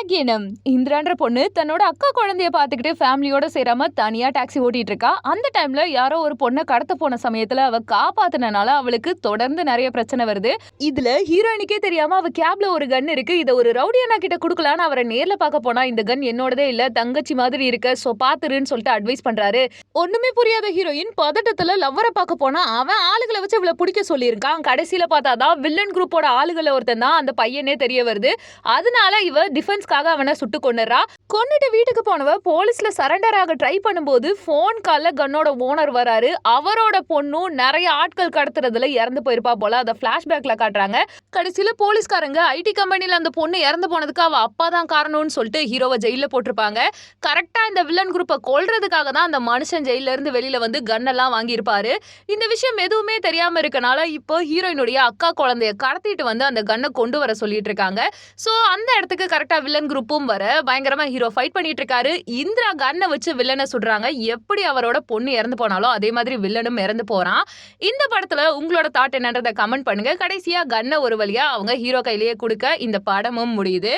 அகேனம் இந்திரான்ற பொண்ணு தன்னோட அக்கா குழந்தைய பார்த்துக்கிட்டு ஃபேமிலியோட சேராம தனியா டாக்ஸி ஓட்டிட்டு இருக்கா அந்த டைம்ல யாரோ ஒரு பொண்ணை கடத்த போன சமயத்துல அவ காப்பாத்தினால அவளுக்கு தொடர்ந்து நிறைய பிரச்சனை வருது. இதுல ஹீரோயினுக்கே தெரியாம அவ கேப்ல ஒரு கன் இருக்கு. இதை ஒரு ரவுடியானா கிட்ட கொடுக்கலான்னு அவரை நேர்ல பார்க்க போனா இந்த கன் என்னோடதே இல்ல தங்கச்சி மாதிரி இருக்க சோ பாத்துருன்னு சொல்லிட்டு அட்வைஸ் பண்றாரு. ஒண்ணுமே புரியாத ஹீரோயின் பதட்டத்துல லவ்வரை பார்க்க போனா அவன் ஆளுகளை வச்சு இவளை பிடிக்க சொல்லியிருக்கான். கடைசியில பார்த்தாதான் வில்லன் குரூப்போட ஆளுகளை ஒருத்தன் தான் அந்த பையனே தெரிய வருது. அதனால இவ போலீஸ்க்காக அவனை சுட்டு கொண்டுறா கொண்டுட்டு வீட்டுக்கு போனவ போலீஸ்ல சரண்டர் ஆக ட்ரை பண்ணும்போது ஃபோன் கால்ல கன்னோட ஓனர் வராரு. அவரோட பொண்ணும் நிறைய ஆட்கள் கடத்துறதுல இறந்து போயிருப்பா போல. அதை பிளாஷ்பேக்ல காட்டுறாங்க. கடைசியில போலீஸ்காரங்க ஐடி கம்பெனில அந்த பொண்ணு இறந்து போனதுக்கு அவ அப்பா தான் காரணம்னு சொல்லிட்டு ஹீரோவை ஜெயில போட்டிருப்பாங்க. கரெக்டா இந்த வில்லன் குரூப்பை கொல்றதுக்காக தான் அந்த மனுஷன் ஜெயில இருந்து வெளியில வந்து கன்னெல்லாம் வாங்கியிருப்பாரு. இந்த விஷயம் எதுவுமே தெரியாம இருக்கனால இப்போ ஹீரோயினுடைய அக்கா குழந்தைய கடத்திட்டு வந்து அந்த கன்னை கொண்டு வர சொல்லிட்டு இருக்காங்க. சோ அந்த இடத்துக்கு கரெக்டா வில்லன் குரூப்பும் வர பயங்கரமா ஹீரோ ஃபைட் பண்ணிட்டு இருக்காரு இந்திரா கன்னை வச்சு வில்லனை சுடுறாங்க. எப்படி அவரோட பொண்ணு இறந்து போனாலும் அதே மாதிரி வில்லனும் இறந்து போறான். இந்த படத்துல உங்களோட தாட் என்னன்றதை கமெண்ட் பண்ணுங்க. கடைசியா கன்னை ஒரு வழியா அவங்க ஹீரோ கையிலேயே கொடுக்க இந்த படமும் முடியுது.